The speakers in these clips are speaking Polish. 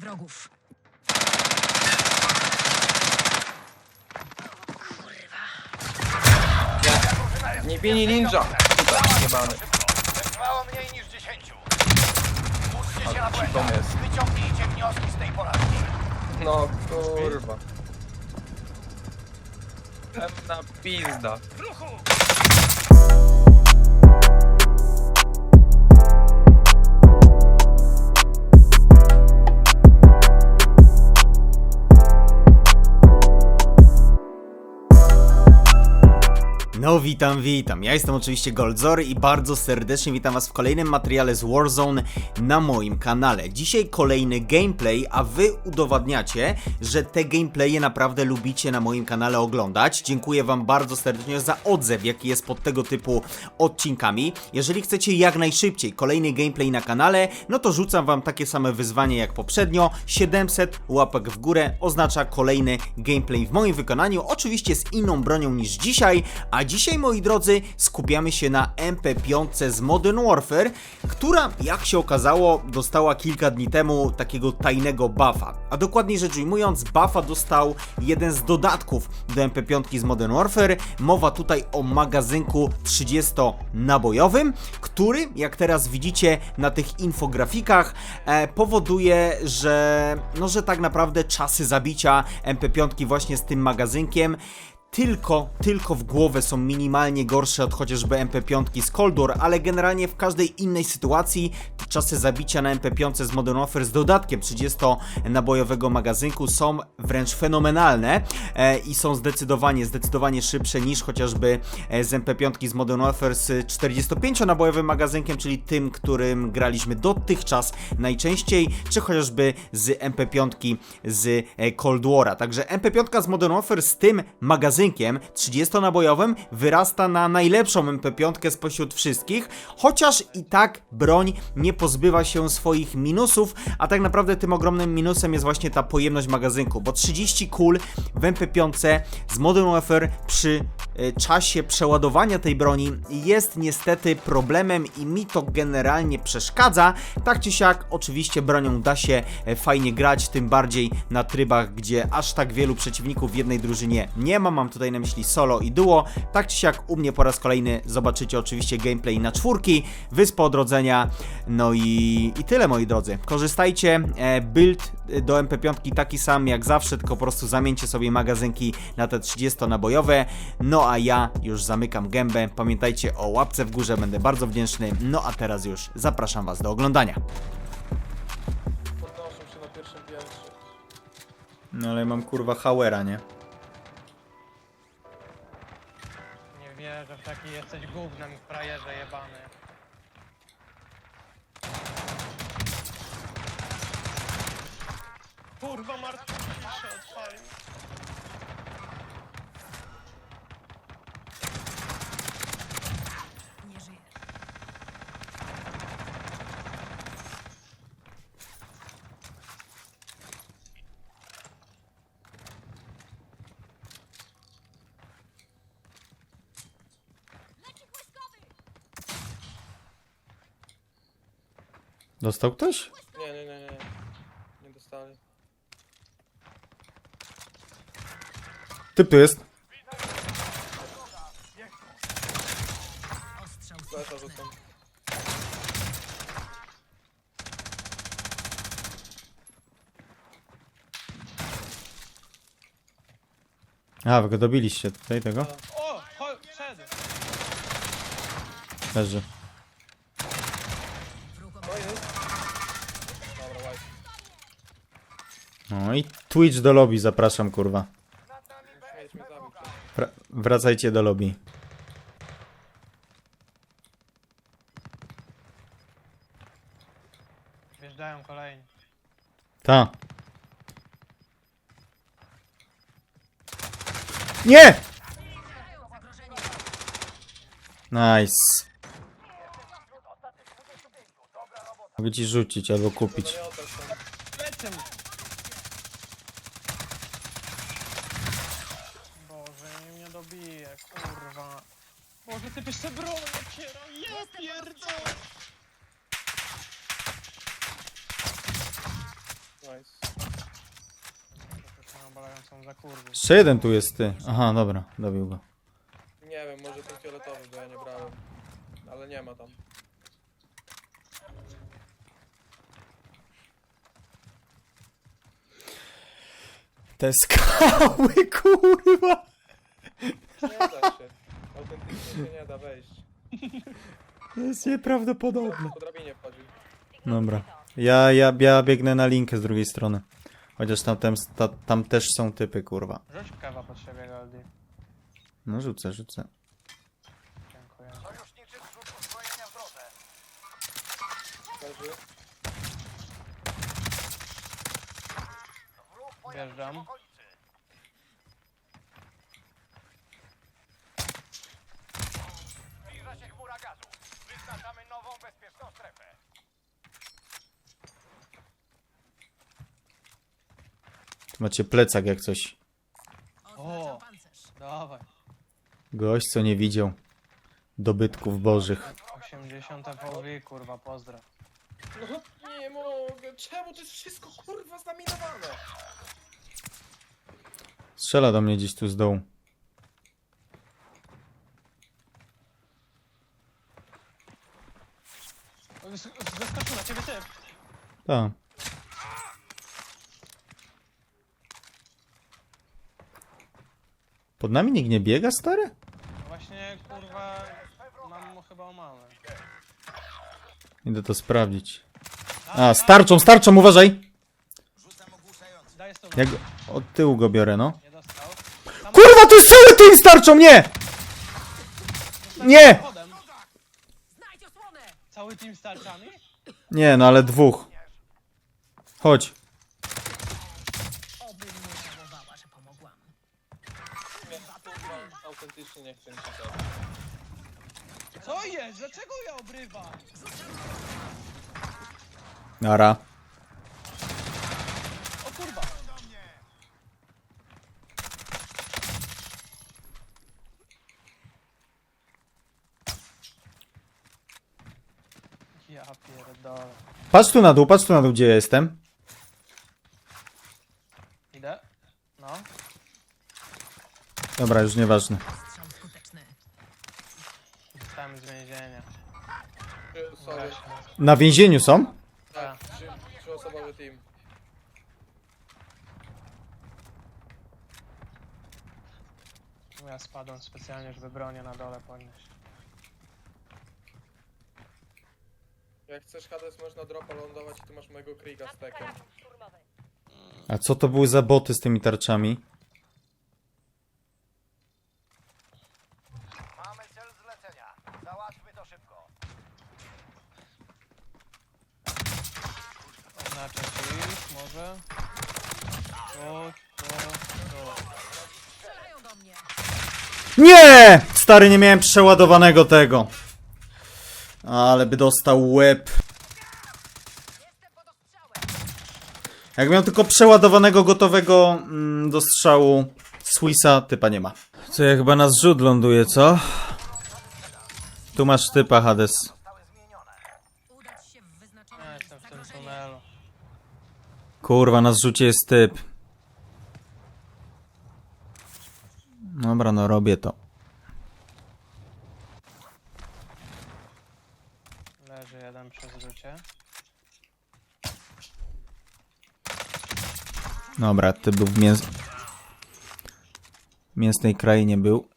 Wrogów. Niebieni ninja! Jebany. Trwało mniej niż 10. Uczcie się na błędach. Wyciągnijcie wnioski z tej porażki. No kurwa. Pewna pizda. No witam, witam. Ja jestem oczywiście Goldzor i bardzo serdecznie witam was w kolejnym materiale z Warzone na moim kanale. Dzisiaj kolejny gameplay, a wy udowadniacie, że te gameplaye naprawdę lubicie na moim kanale oglądać. Dziękuję wam bardzo serdecznie za odzew, jaki jest pod tego typu odcinkami. Jeżeli chcecie jak najszybciej kolejny gameplay na kanale, no to rzucam wam takie same wyzwanie jak poprzednio. 700 łapek w górę oznacza kolejny gameplay w moim wykonaniu, oczywiście z inną bronią niż dzisiaj, a dzisiaj moi drodzy skupiamy się na MP5 z Modern Warfare, która jak się okazało dostała kilka dni temu takiego tajnego buffa. A dokładniej rzecz ujmując, buffa dostał jeden z dodatków do MP5 z Modern Warfare. Mowa tutaj o magazynku 30-nabojowym, który jak teraz widzicie na tych infografikach e, powoduje, że no, że tak naprawdę czasy zabicia MP5 właśnie z tym magazynkiem tylko, tylko w głowę są minimalnie gorsze od chociażby MP5 z Cold War, ale generalnie w każdej innej sytuacji czasy zabicia na MP5 z Modern Warfare z dodatkiem 30-nabojowego magazynku są wręcz fenomenalne e, i są zdecydowanie, zdecydowanie szybsze niż chociażby e, z MP5 z Modern Warfare z 45-nabojowym magazynkiem, czyli tym, którym graliśmy dotychczas najczęściej, czy chociażby z MP5 z e, Cold War'a. Także MP5 z Modern Warfare z tym magazynkiem 30-nabojowym wyrasta na najlepszą MP5 spośród wszystkich, chociaż i tak broń nie pozbywa się swoich minusów, a tak naprawdę tym ogromnym minusem jest właśnie ta pojemność magazynku, bo 30 kul w MP5 z Modern Warfare przy e, czasie przeładowania tej broni jest niestety problemem i mi to generalnie przeszkadza. Tak czy siak, oczywiście bronią da się e, fajnie grać, tym bardziej na trybach, gdzie aż tak wielu przeciwników w jednej drużynie nie ma. Mam tutaj na myśli solo i duo. Tak czy siak, u mnie po raz kolejny zobaczycie oczywiście gameplay na czwórki, Wyspa Odrodzenia, no i, i tyle moi drodzy. Korzystajcie, e, build do MP5 taki sam jak zawsze, tylko po prostu zamieńcie sobie magazynki na te 30-nabojowe. No a ja już zamykam gębę. Pamiętajcie o łapce w górze, będę bardzo wdzięczny. No a teraz już zapraszam Was do oglądania. Podnoszą się na pierwszym piętrze. No ale mam kurwa Hauera? Nie taki jesteś gównem, frajerze jebany. Kurwa, Martin się odpalił. Dostał ktoś? Nie, nie, nie, nie. Nie dostali. Typ tu jest. Ostrzał Flesza rzucam. A, wy go dobiliście tutaj tego? O, chodź. Leży. Wróg To jest. Dobra, white. No i Twitch do lobby zapraszam, kurwa. Wra- wracajcie do lobby. Wjeżdżają kolejni. Ta. Nie! Nice. Mogę ci rzucić albo kupić. Lecę. Boże, nie mnie dobije, kurwa. Boże, ty jeszcze broń otwiera, ja pierdolę. Nice. są za kurwy. Jeszcze jeden tu jest ty. Aha, dobra, dobił go. Nie wiem, może ten fioletowy, bo ja nie brałem. Ale nie ma tam. Te skały, kurwa! Nie da się. Autentycznie się nie da wejść. To jest nieprawdopodobne. Po drabinie wchodzi. Dobra. Ja, ja, ja biegnę na linkę z drugiej strony. Chociaż tam, tam, ta, tam też są typy, kurwa. Rzuć kawa pod siebie, Goldi. No rzucę, rzucę. Dziękuję. Leży. Wjeżdżam. Zbliża się chmura gazu. Wyznaczamy nową bezpieczną strefę. Macie plecak jak coś. O! Dawaj. Gość, co nie widział. Dobytków bożych. 80 VV, kurwa, pozdro. No nie mogę. Czemu to jest wszystko kurwa zaminowane? Strzela do mnie gdzieś tu z dołu. Z- Zeskoczył na ciebie typ. Tak. Pod nami nikt nie biega, stary? No Właśnie, kurwa, mam mu chyba o małe. Idę to sprawdzić. A, starczą, starczą, uważaj! Daj stu Jak od tyłu go biorę, no. Cały team starczą, nie! Nie! Cały team z tarczami? Nie, no ale dwóch. Chodź. Oby nie żałowała, że pomogłam. Nie, kurwa, autentycznie nie chcę mi się. Co jest? Dlaczego ja obrywam? Nara. O kurwa! Ja pierdolę. Patrz tu na dół, patrz tu na dół, gdzie ja jestem. Idę? No. Dobra, już nieważne. Strzał skuteczny. Dostałem z więzienia. Trzy osoby. Właśnie. Na więzieniu są? Tak, trzy, trzyosobowy team. Ja spadłem specjalnie, żeby bronię na dole podnieść. Jak chcesz Hades, można dropa lądować i tu masz mojego Kriga z tekiem. A co to były za boty z tymi tarczami? Mamy cel zlecenia. Załatwmy to szybko. Oznaczę ci, może? Strzelają do mnie. Nie! Stary, nie miałem przeładowanego tego. Ale by dostał łeb. Jak miał tylko przeładowanego, gotowego mm, do strzału Swissa, typa nie ma. Co, ja chyba na zrzut ląduje, co? Tu masz typa, Hades. Kurwa, na zrzucie jest typ. Dobra, no robię to. Leży jeden przy zrzucie. Dobra, ty był w mięs... mięsnej krainie był.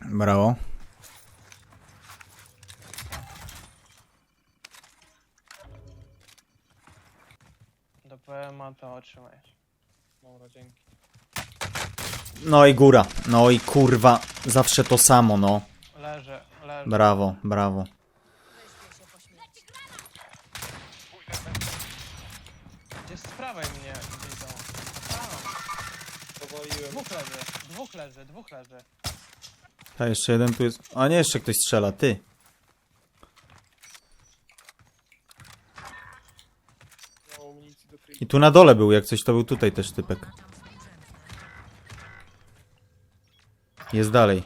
Brawo. Do PMA to otrzymaj. Dobra, dzięki. No i góra. No i kurwa, zawsze to samo, no. Leży, leży. Brawo, brawo. Gdzieś z prawej mnie widzą. Powoliłem. Dwóch leży, dwóch leży, dwóch leży. A jeszcze jeden tu jest. A nie, jeszcze ktoś strzela, ty. I tu na dole był, jak coś to był tutaj też typek. Jest dalej.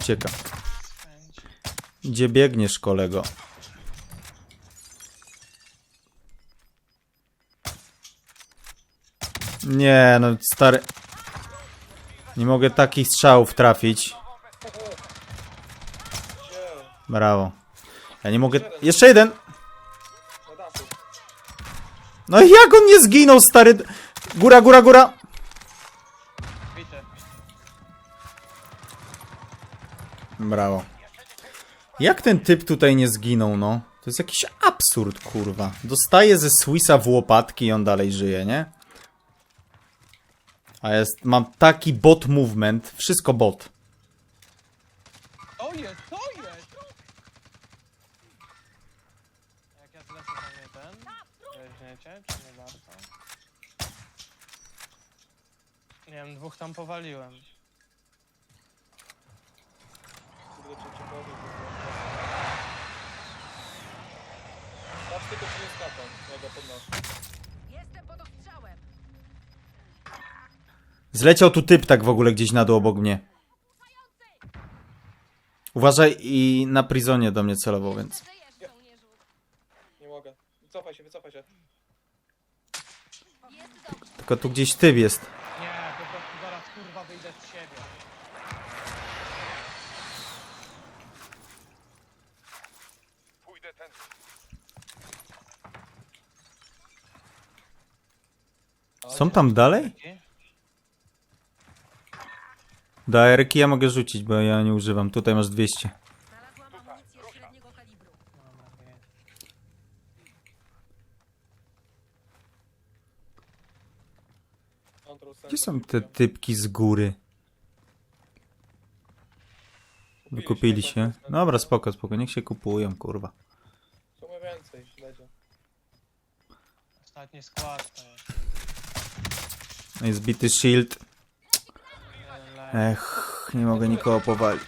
Ucieka. Gdzie biegniesz, kolego? Nie, no stary. Nie mogę takich strzałów trafić. Brawo. Ja nie mogę... Jeszcze jeden! No i jak on nie zginął, stary? Góra, góra, góra! Brawo. Jak ten typ tutaj nie zginął, no? To jest jakiś absurd, kurwa. Dostaje ze Swissa w łopatki i on dalej żyje, nie? A jest, mam taki bot movement, wszystko bot. To jest, to jest! Jak ja zlecę to nie ten, weźmiecie, czy nie warto? Nie wiem, dwóch tam powaliłem. Patrz tylko, czy. Ja go podnoszę. Jestem pod ostrzałem. Zleciał tu typ tak w ogóle gdzieś na dół obok mnie. Uważaj i na prizonie do mnie celował, więc... Żyjesz, żołnierzu. Nie mogę. Wycofaj się, wycofaj się. Jest dobrze. Tylko tu gdzieś typ jest. Nie, po prostu zaraz kurwa wyjdę z siebie. Są tam dalej? Daerki ja mogę rzucić, bo ja nie używam. Tutaj masz 200. Znalazłam amunicję średniego kalibru. Control center. Gdzie są te typki z góry? Wykupili się. Dobra, spoko, spoko. Niech się kupują, kurwa. Sumie więcej, śledzie. Ostatni skład to jest. I zbity shield. Ech, nie mogę nikogo powalić.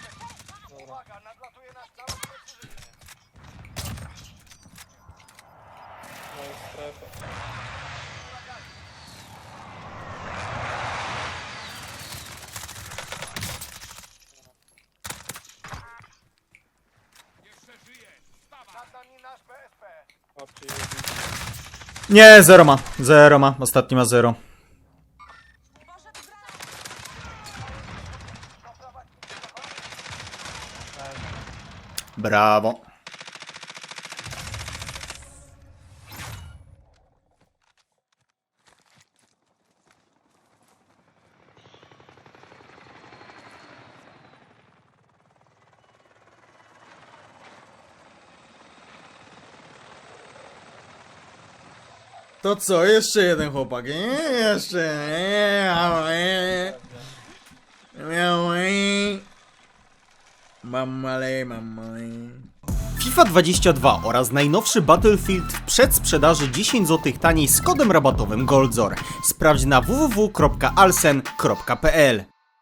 Nie, zero ma. Zero ma. Ostatni ma zero. Brawo. To co, jeszcze jeden chłopak? Nie, jeszcze. Nie, ale. Mamale, mamale. FIFA 22 oraz najnowszy Battlefield w przedsprzedaży 10 zł taniej z kodem rabatowym GOLDZOR. Sprawdź na www.alsen.pl